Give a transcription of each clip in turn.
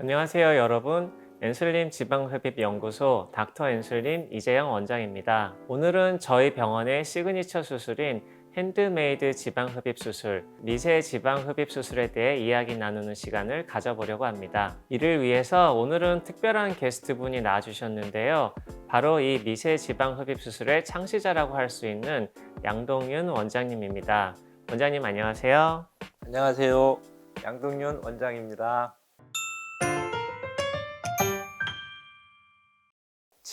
안녕하세요 여러분 엔슬림 지방흡입연구소 닥터 엔슬림 이재영 원장입니다 오늘은 저희 병원의 시그니처 수술인 핸드메이드 지방흡입 수술, 미세 지방흡입 수술에 대해 이야기 나누는 시간을 가져보려고 합니다. 이를 위해서 오늘은 특별한 게스트분이 나와주셨는데요. 바로 이 미세 지방흡입 수술의 창시자라고 할 수 있는 양동윤 원장님입니다. 원장님 안녕하세요. 안녕하세요. 양동윤 원장입니다.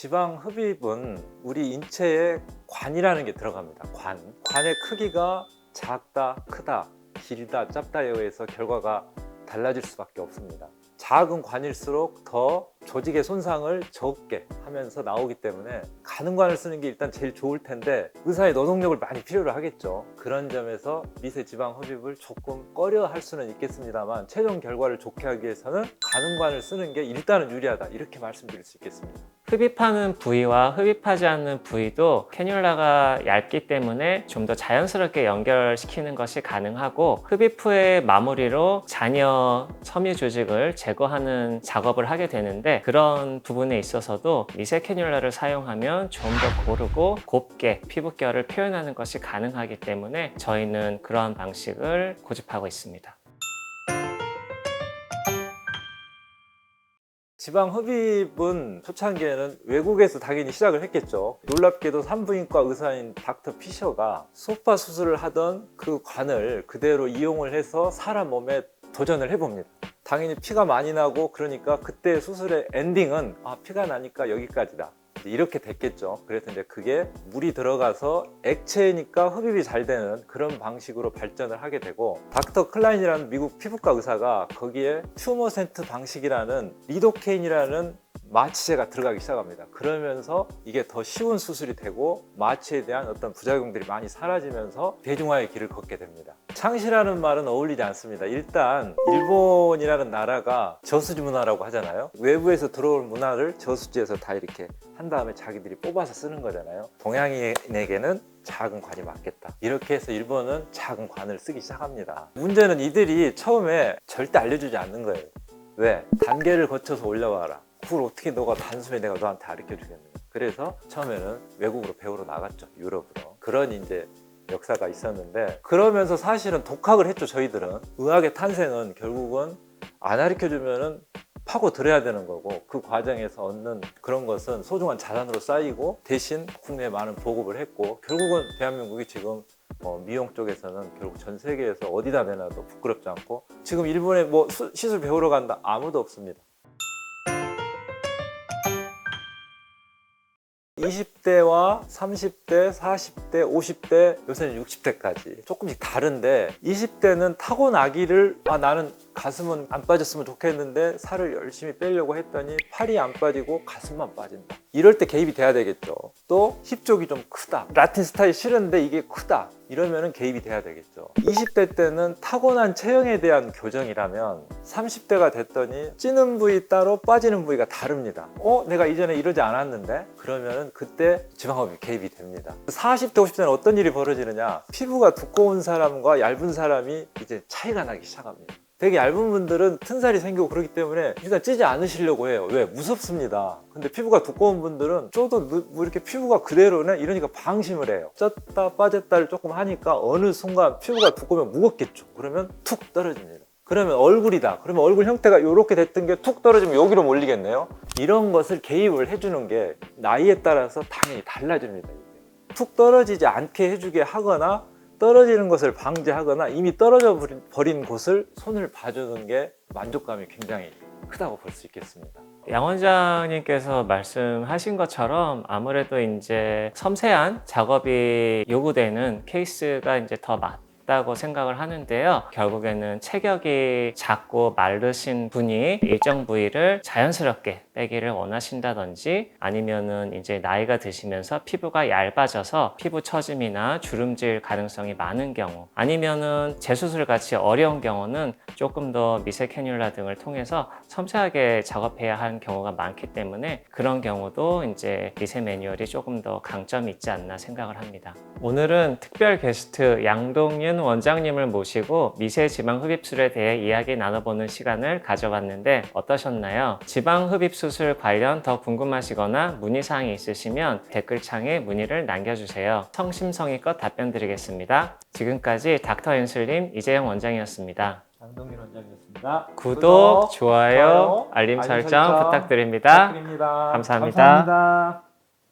지방 흡입은 우리 인체에 관이라는 게 들어갑니다. 관. 관의 크기가 작다, 크다, 길다, 짧다에 의해서 결과가 달라질 수밖에 없습니다. 작은 관일수록 더 조직의 손상을 적게 하면서 나오기 때문에 가는 관을 쓰는 게 일단 제일 좋을 텐데 의사의 노동력을 많이 필요로 하겠죠. 그런 점에서 미세 지방 흡입을 조금 꺼려 할 수는 있겠습니다만 최종 결과를 좋게 하기 위해서는 가는 관을 쓰는 게 일단은 유리하다 이렇게 말씀드릴 수 있겠습니다. 흡입하는 부위와 흡입하지 않는 부위도 캐뉼라가 얇기 때문에 좀 더 자연스럽게 연결시키는 것이 가능하고 흡입 후의 마무리로 잔여 섬유 조직을 제거하는 작업을 하게 되는데 그런 부분에 있어서도 미세 캐뉼라를 사용하면 좀 더 고르고 곱게 피부결을 표현하는 것이 가능하기 때문에 저희는 그러한 방식을 고집하고 있습니다. 지방 흡입은 초창기에는 외국에서 당연히 시작을 했겠죠. 놀랍게도 산부인과 의사인 닥터 피셔가 소파 수술을 하던 그 관을 그대로 이용을 해서 사람 몸에 도전을 해봅니다. 당연히 피가 많이 나고 그러니까 그때 수술의 엔딩은 아 피가 나니까 여기까지다. 이렇게 됐겠죠. 그래서 이제 그게 물이 들어가서 액체니까 흡입이 잘 되는 그런 방식으로 발전을 하게 되고 닥터 클라인이라는 미국 피부과 의사가 거기에 튜머 센트 방식이라는 리도케인이라는 마취제가 들어가기 시작합니다. 그러면서 이게 더 쉬운 수술이 되고 마취에 대한 어떤 부작용들이 많이 사라지면서 대중화의 길을 걷게 됩니다. 창시라는 말은 어울리지 않습니다. 일단 일본이라는 나라가 저수지 문화라고 하잖아요. 외부에서 들어올 문화를 저수지에서 다 이렇게 한 다음에 자기들이 뽑아서 쓰는 거잖아요. 동양인에게는 작은 관이 맞겠다. 이렇게 해서 일본은 작은 관을 쓰기 시작합니다. 문제는 이들이 처음에 절대 알려주지 않는 거예요. 왜? 단계를 거쳐서 올라와라. 그걸 어떻게 너가 단숨에 내가 너한테 가르쳐 주겠느냐. 그래서 처음에는 외국으로 배우러 나갔죠. 유럽으로. 그런 이제 역사가 있었는데 그러면서 사실은 독학을 했죠. 저희들은. 의학의 탄생은 결국은 안 가르쳐 주면은 파고 들어야 되는 거고 그 과정에서 얻는 그런 것은 소중한 자산으로 쌓이고 대신 국내에 많은 보급을 했고 결국은 대한민국이 지금 어, 미용 쪽에서는 결국 전 세계에서 어디다 내놔도 부끄럽지 않고 지금 일본에 뭐 수- 시술 배우러 간다 아무도 없습니다. 20대와 30대, 40대, 50대, 요새는 60대까지. 조금씩 다른데 20대는 타고나기를 아 나는 가슴은 안 빠졌으면 좋겠는데 살을 열심히 빼려고 했더니 팔이 안 빠지고 가슴만 빠진다. 이럴 때 개입이 돼야 되겠죠. 또 힙 쪽이 좀 크다. 라틴 스타일 싫은데 이게 크다. 이러면은 개입이 돼야 되겠죠. 20대 때는 타고난 체형에 대한 교정이라면 30대가 됐더니 찌는 부위 따로 빠지는 부위가 다릅니다. 어? 내가 이전에 이러지 않았는데? 그러면은 그때 지방흡입 개입이 됩니다. 40대, 50대는 어떤 일이 벌어지느냐? 피부가 두꺼운 사람과 얇은 사람이 이제 차이가 나기 시작합니다. 되게 얇은 분들은 튼살이 생기고 그러기 때문에 일단 찌지 않으시려고 해요. 왜? 무섭습니다. 근데 피부가 두꺼운 분들은 쪄도 누- 뭐 이렇게 피부가 그대로네? 이러니까 방심을 해요. 쪘다 빠졌다를 조금 하니까 어느 순간 피부가 두꺼우면 무겁겠죠. 그러면 툭 떨어집니다. 그러면 얼굴이다. 그러면 얼굴 형태가 이렇게 됐던 게 툭 떨어지면 여기로 몰리겠네요. 이런 것을 개입을 해주는 게 나이에 따라서 당연히 달라집니다. 툭 떨어지지 않게 해주게 하거나 떨어지는 것을 방지하거나 이미 떨어져 버린- 곳을 손을 봐주는 게 만족감이 굉장히 크다고 볼 수 있겠습니다. 양 원장님께서 말씀하신 것처럼 아무래도 이제 섬세한 작업이 요구되는 케이스가 이제 더 맞다고 생각을 하는데요. 결국에는 체격이 작고 마르신 분이 일정 부위를 자연스럽게 빼기를 원하신다든지 아니면은 이제 나이가 드시면서 피부가 얇아져서 피부 처짐이나 주름질 가능성이 많은 경우 아니면은 재수술 같이 어려운 경우는 조금 더 미세 캐뉼라 등을 통해서 섬세하게 작업해야 하는 경우가 많기 때문에 그런 경우도 이제 미세 매뉴얼이 조금 더 강점이 있지 않나 생각을 합니다. 오늘은 특별 게스트 양동윤 이재현 원장님을 모시고 미세 지방 흡입술에 대해 이야기 나눠보는 시간을 가져봤는데 어떠셨나요? 지방 흡입 수술 관련 더 궁금하시거나 문의사항이 있으시면 댓글창에 문의를 남겨주세요. 성심성의껏 답변 드리겠습니다. 지금까지 닥터 엔슬림 이재영 원장이었습니다. 장동민 원장이었습니다. 구독, 좋아요, 알림 설정 부탁드립니다. 부탁드립니다. 감사합니다. 감사합니다.